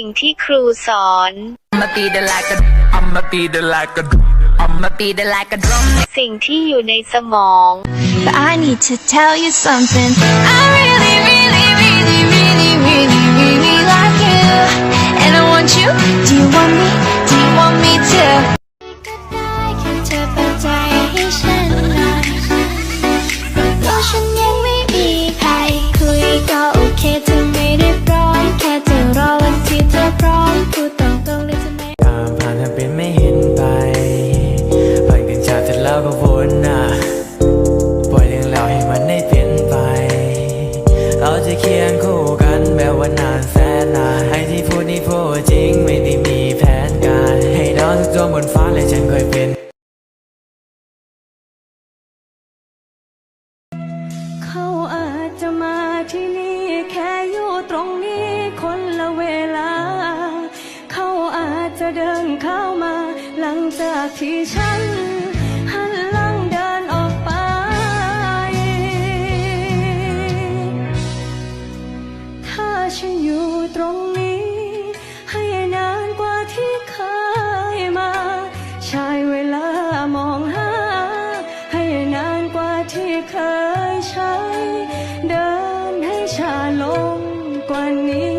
สิ่งที่ครูสอน I'ma beat it like a I'ma beat it like a I'ma beat it like a drum สิ่งที่อยู่ในสมอง But I need to tell you something. I really, really, น่ะปล่อยเรื่องราวให้มันได้เป็นไป เราจะเคียงคู่กันแบบว่านานแสนนานไอ้ที่พูดนี่พูดจริงไม่ได้มีแผนการ ให้ดาวทุกดวงบนฟ้าเลยฉันเคยเป็นเขาอาจจะมาที่นี่แค่อยู่ตรงนี้คนละเวลา เขาอาจจะเดินเข้ามา หลังจากที่ฉัน ฉันอยู่ตรงนี้ ให้นานกว่าที่เคยมา ใช้เวลามองหา ให้นานกว่าที่เคยใช้ เดินให้ช้าลงกว่านี้